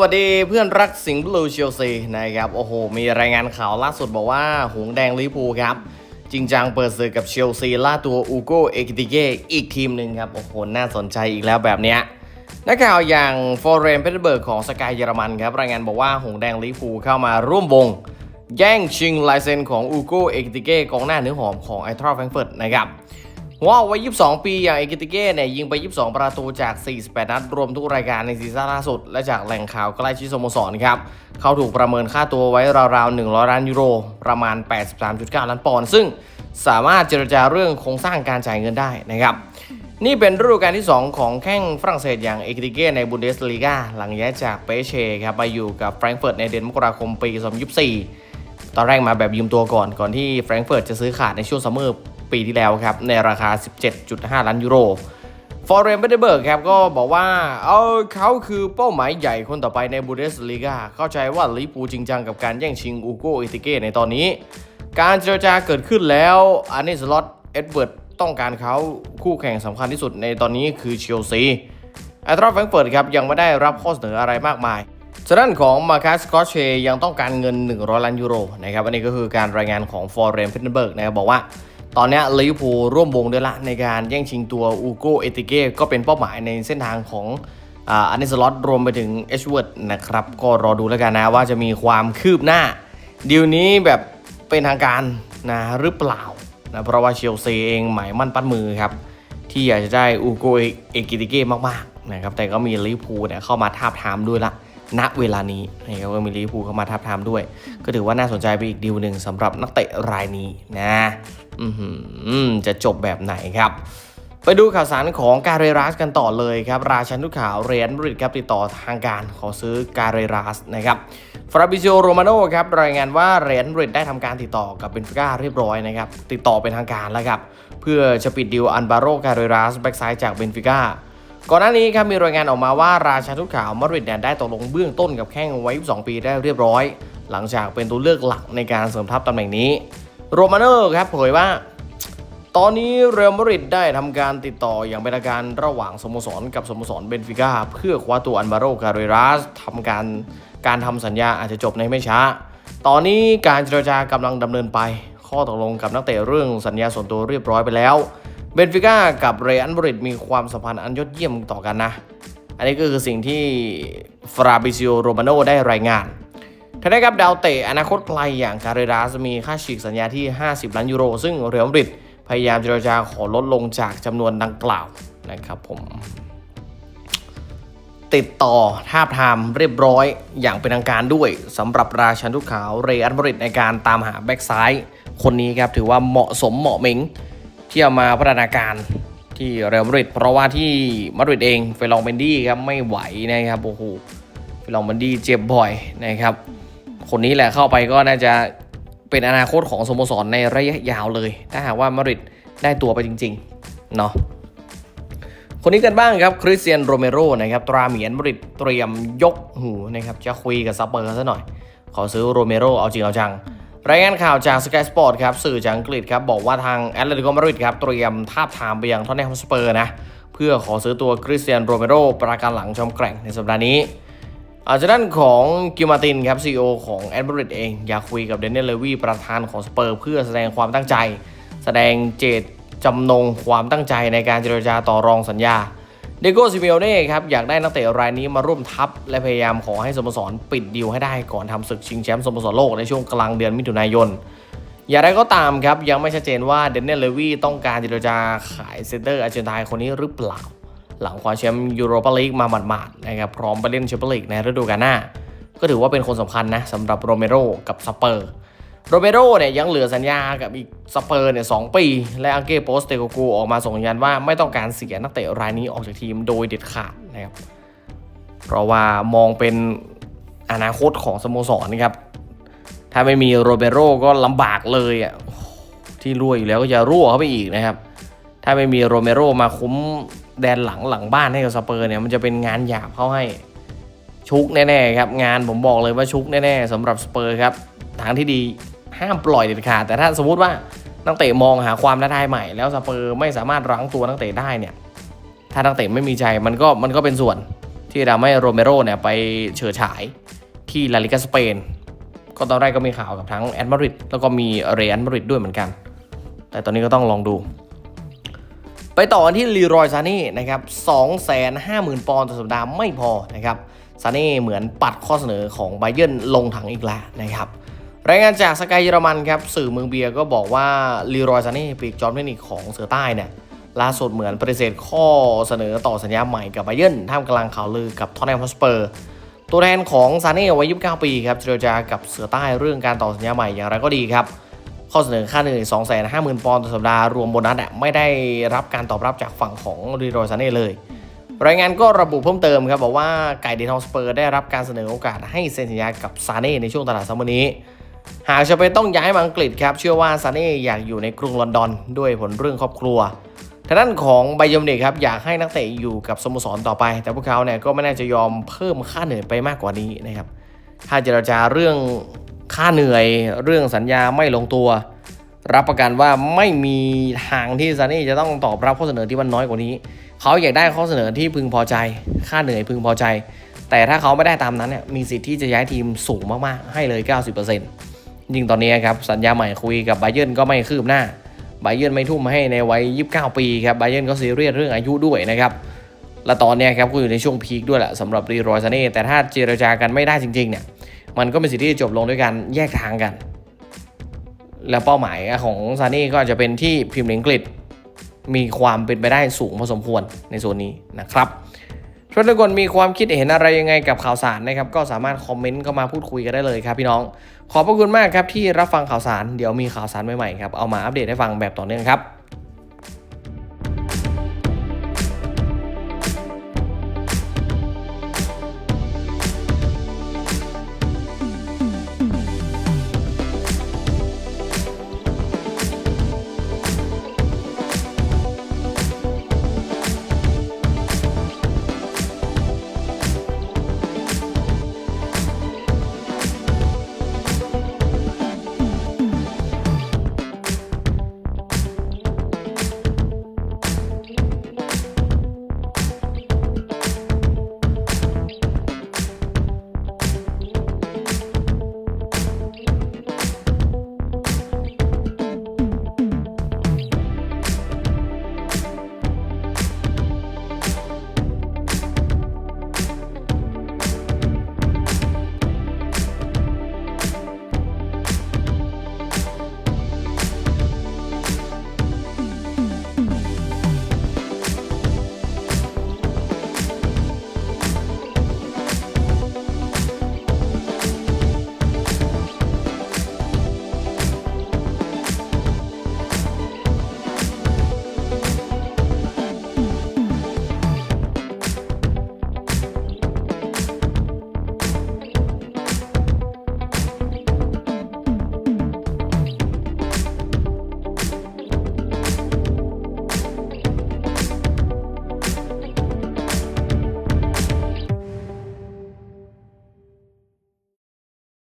วัสดีเพื่อนรักสิงห์บลูเชลซีนะครับ โอ้โห มีรายงานข่าวล่าสุดบอกว่า หงแดงลิพูครับ จริงจังเปิดศึกกับเชลซีล่าตัวอูโกเอกิติเกอีกทีมหนึ่งครับ โอ้โห น่าสนใจอีกแล้วแบบเนี้ยนักข่าวอย่างฟอร์เรนเพเทเบิร์กของสกายเยอรมันครับ รายงานบอกว่า หงแดงลิพูเข้ามาร่วมวง แย่งชิงลายเซ็นของอูโกเอกิติเกกองหน้าเนื้อหอมของไอทรัลแฟรงเฟิร์ตนะครับ วเอาไว้22 ปี อย่างเอกิติเก้เนี่ยยิงไป 22 ประตูจาก 48 นัด รวมทุกรายการในซีซั่นล่าสุด และจากแหล่งข่าวใกล้ชิดสโมสรครับ เขาถูกประเมินค่าตัวไว้ราวๆ 100 ล้านยูโร ประมาณ 83.9 ล้านปอนด์ ซึ่งสามารถเจรจาเรื่องโครงสร้างการจ่ายเงินได้นะครับ นี่เป็นฤดูกาลที่ 2 ของแข้งฝรั่งเศสอย่างเอกิติเก้ในบุนเดสลีกาหลังย้ายจากเปเช่ครับมาอยู่กับแฟรงก์เฟิร์ตในเดือนมกราคมปี 2024 ตอนแรกมาแบบยืมตัวก่อนก่อนที่แฟรงก์เฟิร์ตจะซื้อขาดในช่วงซัมเมอร์ ปีที่แล้วครับ ในราคา 17.5 ล้านยูโรฟอร์เรนเบเดเบิร์กครับก็บอกว่าเออเขาคือเป้าหมายใหญ่คนต่อไปในบูเดสลีกาเข้าใจว่าลิเวอร์พูจริงจังกับการแย่งชิงอูโกอิติเก้ในตอนนี้ การเจรจาเกิดขึ้นแล้วอันนี้สล็อตเอ็ดเวิร์ดต้องการเขาคู่แข่งสำคัญที่สุดในตอนนี้คือเชลซีไอตราแฟรงเฟิร์ตครับยังไม่ได้รับข้อเสนออะไรมากมายส่วนด้านของมาคัสกอเชยังต้องการเงิน 100 ล้านยูโรนะครับอันนี้ก็คือการรายงานของฟอร์เรนเพนเบิร์กนะครับบอกว่า ตอนนี้ลิเวอร์พูลร่วมวงด้วยละในการแย่งชิงตัวอูโกเอติเก้ก็เป็นเป้าหมายในเส้นทางของอันนิสลอตรวมไปถึงเอชเวิร์ดนะครับ ก็รอดูแล้วกันนะว่าจะมีความคืบหน้าดีลนี้แบบเป็นทางการนะหรือเปล่านะเพราะว่าเชลซีเองหมายมั่นปั้นมือครับ ที่อยากจะได้อูโกเอกิติเก้มากๆนะครับแต่ก็มีลิเวอร์พูลเนี่ยเข้ามาทาบทามด้วยละ ณเวลานี้นะครับก็มีลิเวอร์พูลเข้ามาทับทามด้วย ก็ถือว่าน่าสนใจไปอีกดีลหนึ่งสำหรับนักเตะรายนี้นะอื้อหือจะจบแบบไหนครับ ไปดูข่าวสารของการเรรัสกันต่อเลยครับ ราชันทุกข่าวเรียนบริดครับติดต่อทางการขอซื้อการเรรัสนะครับฟราบิซิโอโรมาโนครับรายงานว่าเรียนบริดได้ทำการติดต่อกับเบนฟิก้าเรียบร้อยนะครับติดต่อเป็นทางการแล้วครับ เพื่อจะปิดดีลอันบาโรการเรรัสแบ็กซ้ายจากเบนฟิก้า ก่อนหน้านี้ครับมีรายงานออกมาว่าราชาทุกข่าวมาดริดนได้ตกลงเบื้องต้นกับแข้งไว้2ปีได้เรียบร้อย หลังจากเป็นตัวเลือกหลักในการเสริมทัพตำแหน่งนี้ โรมาโน่ครับเผยว่า ตอนนี้เรอัลมาดริดได้ทำการติดต่ออย่างเป็นทางการระหว่างสโมสรกับสโมสรเบนฟิก้าเพื่อคว้าตัวอันบาโรการเรรัสทำการการทำสัญญาอาจจะจบในไม่ช้า ตอนนี้การเจรจากำลังดำเนินไป ข้อตกลงกับนักเตะเรื่องสัญญาส่วนตัวเรียบร้อยไปแล้ว เบนฟิก้ากับเรอัลมาดริดมีความสัมพันธ์อันยอดเยี่ยมต่อกันนะ อันนี้ก็คือสิ่งที่ฟราบิซิโอโรมาโนได้รายงานทางด้านกับดาวเตะอนาคตไกลอย่างการเรรัสมีค่าฉีกสัญญาที่ 50 ล้านยูโร ซึ่งเรอัลมาดริดพยายามเจรจาขอลดลงจากจำนวนดังกล่าวนะครับผม ติดต่อท่าทามเรียบร้อยอย่างเป็นทางการด้วยสำหรับราชันทุกขาวเรอัลมาดริดในการตามหาแบ็กซ้าย คนนี้ครับถือว่าเหมาะสมเหมาะเหม็ง ที่เอามาพัฒนาการที่เรอัลมาดริดเพราะว่าที่มาดริดเองเฟลองเบนดี้ครับไม่ไหวนะครับโอ้โหเฟลองเบนดี้เจ็บบ่อยนะครับ คนนี้แหละเข้าไปก็น่าจะเป็นอนาคตของสโมสรในระยะยาวเลย ถ้าหากว่ามาดริดได้ตัวไปจริงๆเนาะคนนี้กันบ้างครับคริสเตียนโรเมโรนะครับตราเหมียนมาดริดเตรียมยกหูนะครับจะคุยกับซัปเปอร์ซะหน่อย ขอซื้อโรเมโรเอาจริงเอาจัง รายงานข่าวจาก Sky Sport ครับสื่อจากอังกฤษครับบอกว่าทางแอตเลติโกมาดริดครับเตรียมทาบทามไปยังทอนแนมสเปอร์นะเพื่อขอซื้อตัวคริสเตียนโรเมโรประการหลังชมแกร่งในสัปดาห์นี้อาจจะด้านของกิลมาตินครับ CEO ของแอตเลติกเองอยากคุยกับเดนเนลเลวีประธานของสเปอร์ เพื่อแสดงความตั้งใจ แสดงเจตจำนงความตั้งใจในการเจรจาต่อรองสัญญา เดโก้ซิเมโอเน่ครับอยากได้นักเตะรายนี้มาร่วมทัพ และพยายามขอให้สโมสรปิดดีลให้ได้ก่อนทำศึกชิงแชมป์สโมสรโลกในช่วงกลางเดือนมิถุนายน อย่างไรก็ตามครับ ยังไม่ชัดเจนว่าเดนเนลเลวีต้องการเจรจาขายเซนเตอร์อาร์เจนไตน์คนนี้หรือเปล่า หลังคว้าแชมป์ยูโรปาลีกมาหมาดๆนะครับพร้อมไปเล่นแชมเปี้ยนลีกในฤดูกาลหน้า ก็ถือว่าเป็นคนสำคัญนะสำหรับโรเมโรกับสเปอร์ โรเมโรเนี่ยยังเหลือสัญญากับอีกสเปอร์เนี่ยสปี และอังเก้โปสเตโกกูออกมาส่งสัญญาณว่าไม่ต้องการเสียนักเตะรายนี้ออกจากทีมโดยเด็ดขาดนะครับ เพราะว่ามองเป็นอนาคตของสโมสรนะครับ ถ้าไม่มีโรเบโรก็ลำบากเลยอะที่รั่วอยู่แล้วก็จะรั่วเข้าไปอีกนะครับ ถ้าไม่มีโรเมโรมาคุ้มแดนหลังหลังบ้านให้กับสเปอร์เนี่ยมันจะเป็นงานหยาบเข้าให้ชุกแน่ๆครับงานผมบอกเลยว่าชุกแน่ๆสำหรับสเปอร์ครับทางที่ดี ห้ามปล่อยเด็ดขาดแต่ถ้าสมมติว่านักเตะมองหาความท้าทายใหม่ แล้วสเปอร์ไม่สามารถรั้งตัวนักเตะได้เนี่ยถ้านักเตะไม่มีใจมันก็มันก็เป็นส่วนที่ทำให้โรเมโรเนี่ยไปเฉิดฉายที่ลาลิกาสเปนก็ตอนแรกก็มีข่าวกับทั้งแอดมาริดแล้วก็มีเรอัลมาริดด้วยเหมือนกัน แต่ตอนนี้ก็ต้องลองดู ไปต่อกันที่ลีรอยซานี่นะครับ250,000 ปอนด์ต่อสัปดาห์ไม่พอนะครับซานี่เหมือนปัดข้อเสนอของไบเยนลงถังอีกแล้วนะครับ รายงานจากสกายเยอรมันครับสื่อเมืองเบียร์ก็บอกว่าลีรอยซานี่ปีกจอร์นเทคนิคของเสือใต้เนี่ยล่าสุดเหมือนปฏิเสธข้อเสนอต่อสัญญาใหม่กับไบเยนท่ามกลางข่าวลือกับทอนแนมฮอสเปอร์ ตัวแทนของซาเน่วัย29 ปีครับเจรจากับเสือใต้เรื่องการต่อสัญญาใหม่อย่างไรก็ดีครับ ข้อเสนอค่าเหนื่อย250,000 ปอนด์ต่อสัปดาห์รวมโบนัสไม่ได้รับการตอบรับจากฝั่งของรีโรซาเน่เลยรายงานก็ระบุเพิ่มเติมครับบอกว่าไก่เดนทองสเปอร์ได้รับการเสนอโอกาสให้เซ็นสัญญากับซาเน่ในช่วงตลาดซัมเมอร์นี้ หากจะไปต้องย้ายมาอังกฤษครับ เชื่อว่าซาเน่อยากอยู่ในกรุงลอนดอน ด้วยผลเรื่องครอบครัวทางด้านของไบยอมเนกครับอยากให้นักเตะอยู่กับสโมสรต่อไป แต่พวกเขาเนี่ยก็ไม่น่าจะยอมเพิ่มค่าเหนื่อยไปมากกว่านี้นะครับถ้าเจรจาเรื่องค่าเหนื่อย เรื่องสัญญาไม่ลงตัว รับประกันว่าไม่มีทางที่ซานี่จะต้องตอบรับข้อเสนอที่มันน้อยกว่านี้ เขาอยากได้ข้อเสนอที่พึงพอใจ ค่าเหนื่อยพึงพอใจ แต่ถ้าเขาไม่ได้ตามนั้นเนี่ยมีสิทธิ์ที่จะย้ายทีมสูงมากๆ ให้เลย 90% ยิ่งตอนนี้ครับสัญญาใหม่คุยกับไบเยนก็ไม่คืบหน้าไบเยนไม่ทุ่มให้ในวัย 29 ปีครับไบเยนก็ซีเรียสเรื่องอายุด้วยนะครับและตอนนี้ครับก็อยู่ในช่วงพีคด้วยแหละสำหรับรีรอยซาเน่แต่ถ้าเจรจากันไม่ได้จริงๆเนี่ยมันก็เป็นสิ่งที่จบลงด้วยการแยกทางกัน แล้วเป้าหมายของซานี่ก็จะเป็นที่พิมพ์อังกฤษมีความเป็นไปได้สูงพอสมควรในโซนนี้นะครับ ทุกคนมีความคิดเห็นอะไรยังไงกับข่าวสารนะครับ ก็สามารถคอมเมนต์เข้ามาพูดคุยกันได้เลยครับพี่น้อง ขอบพระคุณมากครับที่รับฟังข่าวสาร เดี๋ยวมีข่าวสารใหม่ๆครับ เอามาอัปเดตให้ฟังแบบต่อเนื่องครับ